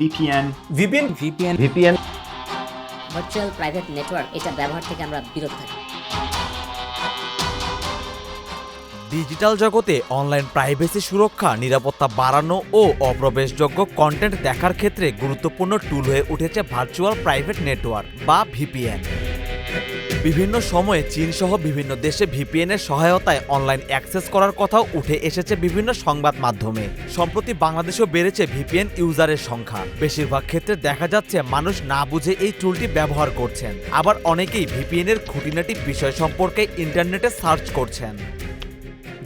VPN, VPN VPN VPN virtual private network এটা ব্যবহার থেকে আমরা বিরত থাকি। ডিজিটাল জগতে অনলাইন প্রাইভেসি সুরক্ষা নিরাপত্তা বাড়ানো ও অপ্রবেশযোগ্য কন্টেন্ট দেখার ক্ষেত্রে গুরুত্বপূর্ণ টুল হয়ে উঠেছে ভার্চুয়াল প্রাইভেট নেটওয়ার্ক বা ভিপিএন বিভিন্ন সময়ে চীন সহ বিভিন্ন দেশে ভিপিএন এর সহায়তায় অনলাইন অ্যাক্সেস করার কথাও উঠে এসেছে বিভিন্ন সংবাদ মাধ্যমে। সম্প্রতি বাংলাদেশেও বেড়েছে ভিপিএন ইউজারের সংখ্যা। বেশিরভাগ ক্ষেত্রে দেখা যাচ্ছে মানুষ না বুঝে এই টুলটি ব্যবহার করছেন। আবার অনেকেই ভিপিএন এর খুঁটিনাটি বিষয় সম্পর্কে ইন্টারনেটে সার্চ করছেন।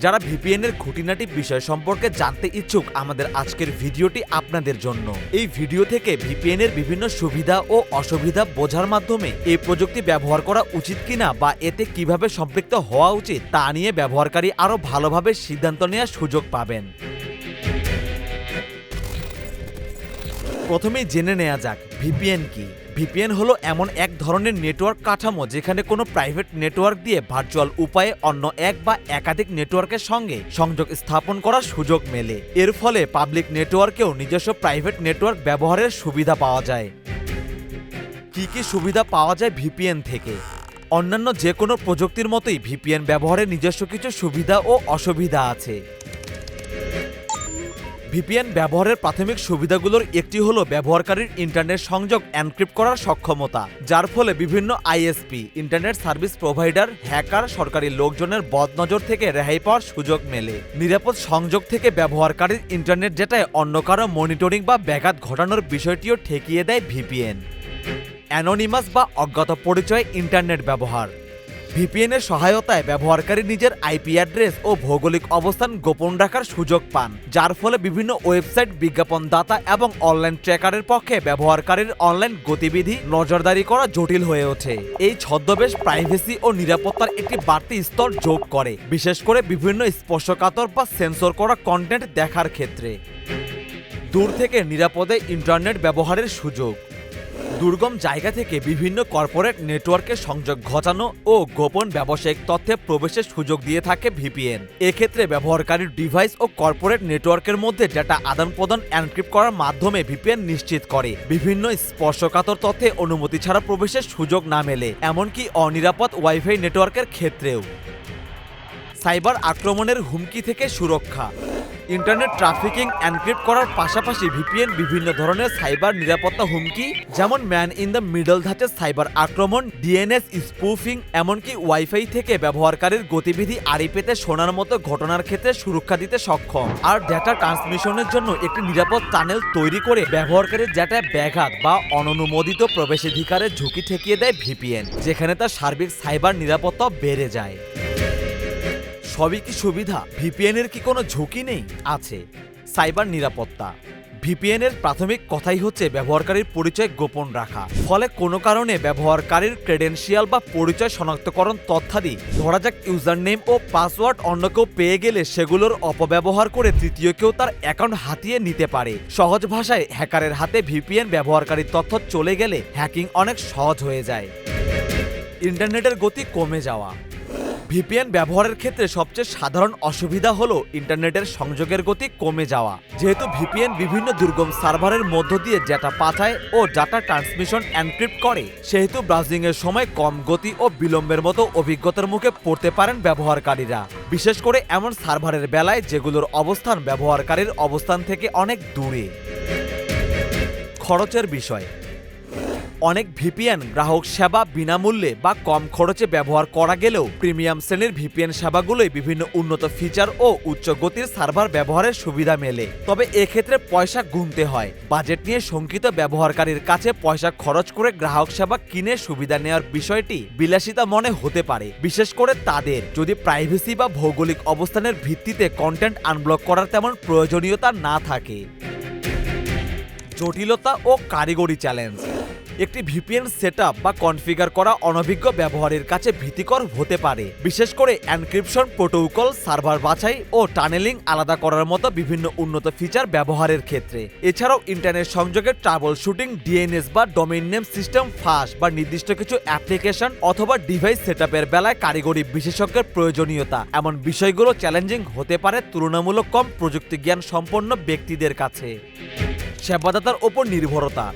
যারা ভিপিএন এর খুঁটিনাটি বিষয় সম্পর্কে জানতে ইচ্ছুক, আমাদের আজকের ভিডিওটি আপনাদের জন্য। এই ভিডিও থেকে ভিপিএন এর বিভিন্ন সুবিধা ও অসুবিধা বোঝার মাধ্যমে এই প্রযুক্তি ব্যবহার করা উচিত কিনা বা এতে কীভাবে সম্পৃক্ত হওয়া উচিত তা নিয়ে ব্যবহারকারী আরও ভালোভাবে সিদ্ধান্ত নেওয়ার সুযোগ পাবেন। প্রথমেই জেনে নেওয়া যাক ভিপিএন কি? ভিপিএন হলো এমন এক ধরনের নেটওয়ার্ক কাঠামো যেখানে কোনো প্রাইভেট নেটওয়ার্ক দিয়ে ভার্চুয়াল উপায়ে অন্য এক বা একাধিক নেটওয়ার্কের সঙ্গে সংযোগ স্থাপন করার সুযোগ মেলে। এর ফলে পাবলিক নেটওয়ার্কেও নিজস্ব প্রাইভেট নেটওয়ার্ক ব্যবহারের সুবিধা পাওয়া যায়। কি কি সুবিধা পাওয়া যায় ভিপিএন থেকে? অন্যান্য যে কোনো প্রযুক্তির মতোই ভিপিএন ব্যবহারের নিজস্ব কিছু সুবিধা ও অসুবিধা আছে। ভিপিএন ব্যবহারের প্রাথমিক সুবিধাগুলোর একটি হলো ব্যবহারকারীর ইন্টারনেট সংযোগ এনক্রিপ্ট করার সক্ষমতা, যার ফলে বিভিন্ন ISP internet service provider, hacker, সরকারি লোকজনের বদনজর থেকে রেহাই পাওয়ার সুযোগ মেলে। নিরাপদ সংযোগ থেকে ব্যবহারকারীর ইন্টারনেট যেটায় অন্য কারও মনিটরিং বা ব্যাঘাত ঘটানোর বিষয়টিও ঠেকিয়ে দেয় ভিপিএন অ্যানোনিমাস বা অজ্ঞাত পরিচয় ইন্টারনেট ব্যবহার। ভিপিএন এর সহায়তায় ব্যবহারকারী নিজের আইপি অ্যাড্রেস ও ভৌগোলিক অবস্থান গোপন রাখার সুযোগ পান, যার ফলে বিভিন্ন ওয়েবসাইট বিজ্ঞাপন দাতা এবং অনলাইন ট্র্যাকারের পক্ষে ব্যবহারকারীর অনলাইন গতিবিধি নজরদারি করা জটিল হয়ে ওঠে। এই ছদ্মবেশ প্রাইভেসি ও নিরাপত্তার একটি বাড়তি স্তর যোগ করে, বিশেষ করে বিভিন্ন স্পর্শকাতর বা সেন্সর করা কন্টেন্ট দেখার ক্ষেত্রে। দূর থেকে নিরাপদে ইন্টারনেট ব্যবহারের সুযোগ। দুর্গম জায়গা থেকে বিভিন্ন কর্পোরেট নেটওয়ার্কের সংযোগ ঘটানো ও গোপন ব্যবসায়িক তথ্যে প্রবেশের সুযোগ দিয়ে থাকে ভিপিএন। এক্ষেত্রে ব্যবহারকারীর ডিভাইস ও কর্পোরেট নেটওয়ার্কের মধ্যে ডেটা আদান প্রদান এনক্রিপ্ট করার মাধ্যমে ভিপিএন নিশ্চিত করে। বিভিন্ন স্পর্শকাতর তথ্যে অনুমতি ছাড়া প্রবেশের সুযোগ না মেলে, এমনকি অনিরাপদ ওয়াইফাই নেটওয়ার্কের ক্ষেত্রেও। সাইবার আক্রমণের হুমকি থেকে সুরক্ষা। ইন্টারনেট ট্রাফিকিং এনক্রিপ্ট করার পাশাপাশি ভিপিএন বিভিন্ন ধরনের সাইবার নিরাপত্তা হুমকি, যেমন ম্যান ইন দ্য মিডল ধাঁচের সাইবার আক্রমণ, ডিএনএস স্পুফিং, এমনকি ওয়াইফাই থেকে ব্যবহারকারীর গতিবিধি আড়ি পেতে শোনার মতো ঘটনার ক্ষেত্রে সুরক্ষা দিতে সক্ষম। আর ডেটা ট্রান্সমিশনের জন্য একটি নিরাপদ টানেল তৈরি করে ব্যবহারকারীর ডেটায় ব্যাঘাত বা অননুমোদিত প্রবেশাধিকারের ঝুঁকি ঠেকিয়ে দেয় ভিপিএন, যেখানে তার সার্বিক সাইবার নিরাপত্তা বেড়ে যায়। সবই কি সুবিধা? ভিপিএন এর কি কোনো ঝুঁকি নেই? আছে। সাইবার নিরাপত্তা। ভিপিএন এর প্রাথমিক কথাই হচ্ছে ব্যবহারকারীর পরিচয় গোপন রাখা। ফলে কোনো কারণে ব্যবহারকারীর ক্রেডেনশিয়াল বা পরিচয় শনাক্তকরণ তথ্যাদি, ধরা যাক ইউজার নেম ও পাসওয়ার্ড অন্য কেউ পেয়ে গেলে সেগুলোর অপব্যবহার করে তৃতীয় কেউ তার অ্যাকাউন্ট হাতিয়ে নিতে পারে। সহজ ভাষায়, হ্যাকারের হাতে ভিপিএন ব্যবহারকারীর তথ্য চলে গেলে হ্যাকিং অনেক সহজ হয়ে যায়। ইন্টারনেটের গতি কমে যাওয়া। ভিপিএন ব্যবহারের ক্ষেত্রে সবচেয়ে সাধারণ অসুবিধা হলো ইন্টারনেটের সংযোগের গতি কমে যাওয়া। যেহেতু ভিপিএন বিভিন্ন দুর্গম সার্ভারের মধ্য দিয়ে ডেটা পাঠায় ও ডাটা ট্রান্সমিশন এনক্রিপ্ট করে, সেহেতু ব্রাউজিং এর সময় কম গতি ও বিলম্বের মতো অভিজ্ঞতার মুখে পড়তে পারেন ব্যবহারকারীরা। বিশেষ করে এমন সার্ভারের বেলায় যেগুলোর অবস্থান ব্যবহারকারীর অবস্থান থেকে অনেক দূরে। খরচের বিষয়। অনেক ভিপিএন গ্রাহক সেবা বিনামূল্যে বা কম খরচে ব্যবহার করা গেলেও প্রিমিয়াম শ্রেণির ভিপিএন সেবাগুলোই বিভিন্ন উন্নত ফিচার ও উচ্চ গতির সার্ভার ব্যবহারের সুবিধা মেলে। তবে এক্ষেত্রে পয়সা গুনতে হয়। বাজেট নিয়ে শঙ্কিত ব্যবহারকারীর কাছে পয়সা খরচ করে গ্রাহক সেবা কিনে সুবিধা নেওয়ার বিষয়টি বিলাসিতা মনে হতে পারে। বিশেষ করে তাদের। যদি প্রাইভেসি বা ভৌগোলিক অবস্থানের ভিত্তিতে কন্টেন্ট আনব্লক করার তেমন প্রয়োজনীয়তা না থাকে। জটিলতা ও কারিগরি চ্যালেঞ্জ। একটি ভিপিএন সেটআপ বা কনফিগার করা অনভিজ্ঞ ব্যবহারের কাছে ভীতিকর হতে পারে। বিশেষ করে এনক্রিপশন, প্রোটোকল, সার্ভার বাছাই ও টানেলিং আলাদা করার মতো বিভিন্ন উন্নত ফিচার ব্যবহারের ক্ষেত্রে। এছাড়াও ইন্টারনেট সংযোগের ট্রাবল শুটিং ডিএনএস বা ডোমেইন নেম সিস্টেম ফাঁস বা নির্দিষ্ট কিছু অ্যাপ্লিকেশন অথবা ডিভাইস সেটআপের বেলায় কারিগরি বিশেষজ্ঞের প্রয়োজনীয়তা। এমন বিষয়গুলো চ্যালেঞ্জিং হতে পারে তুলনামূলক কম প্রযুক্তি জ্ঞান সম্পন্ন ব্যক্তিদের কাছে। সেবাদাতার ওপর নির্ভরতা।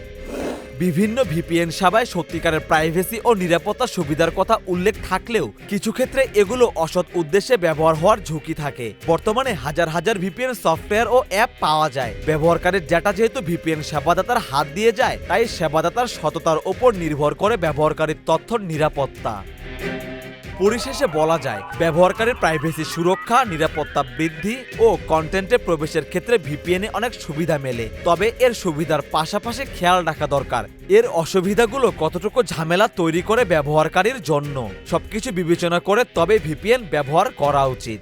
বিভিন্ন ভিপিএন সেবায় সত্যিকারের প্রাইভেসি ও নিরাপত্তা সুবিধার কথা উল্লেখ থাকলেও কিছু ক্ষেত্রে এগুলো অসৎ উদ্দেশ্যে ব্যবহার হওয়ার ঝুঁকি থাকে। বর্তমানে হাজার হাজার ভিপিএন সফটওয়্যার ও অ্যাপ পাওয়া যায়। ব্যবহারকারীর ডেটা যেহেতু ভিপিএন সেবাদাতার হাত দিয়ে যায়, তাই সেবাদাতার সততার ওপর নির্ভর করে ব্যবহারকারীর তথ্য নিরাপত্তা। পরিশেষে বলা যায় ব্যবহারকারীর প্রাইভেসি সুরক্ষা, নিরাপত্তা বৃদ্ধি ও কন্টেন্টে প্রবেশের ক্ষেত্রে ভিপিএনে অনেক সুবিধা মেলে। তবে এর সুবিধার পাশাপাশি খেয়াল রাখা দরকার। এর অসুবিধাগুলো কতটুকু ঝামেলা তৈরি করে ব্যবহারকারীর জন্য? সবকিছু বিবেচনা করে তবে ভিপিএন ব্যবহার করা উচিত।